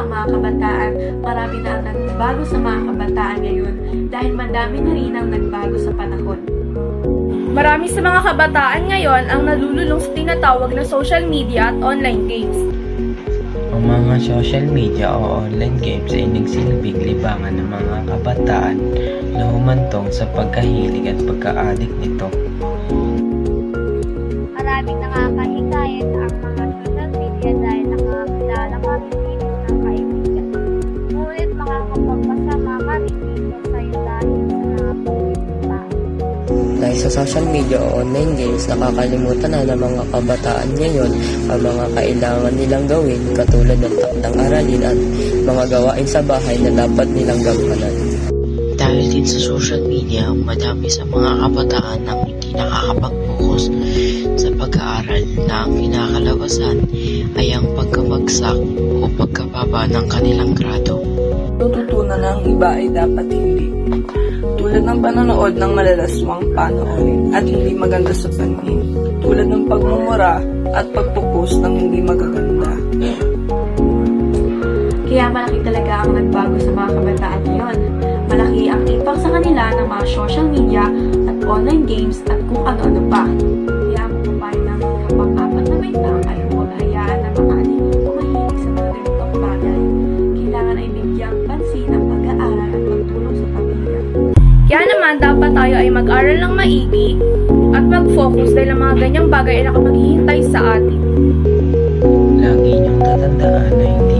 Kamusta na nga ba ang mga kabataan? Marami na ang nagbago sa mga kabataan ngayon dahil madami na rin ang nagbago sa panahon. Marami sa mga kabataan ngayon ang nalululong sa tinatawag na social media at online games. Ang mga social media o online games ay nagsilbing libangan ng mga kabataan na humantong sa pagkahilig at pagka-addict nito. Maraming nakakahikayat sa social media o online games, nakakalimutan na ng mga kabataan ngayon ang mga kailangan nilang gawin katulad ng takdang aralin at mga gawain sa bahay na dapat nilang gampanan. Dahil din sa social media, madami sa mga kabataan ang hindi nakakapag-focus sa pag-aaral na ang kinakalabasan ay ang pagkabagsak o pagkababa ng kanilang grado. Tututunan na ang iba ay dapat hindi. Tulad ng panonood ng malalaswang panoorin at hindi maganda sa paningin. Tulad ng pagmumura at pagpupost ng hindi magaganda. Kaya malaki talaga ang nagbago sa mga kabataan ngayon. Malaki ang impact sa kanila ng mga social media at online games at kung ano-ano pa. Kaya ang papayo ng kapang-apat na may ay huwag hayaan na mag-aral ng maigi at mag-focus dahil ang mga ganyang bagay ay nakapaghihintay sa atin. Lagi niyong tatandaan na hindi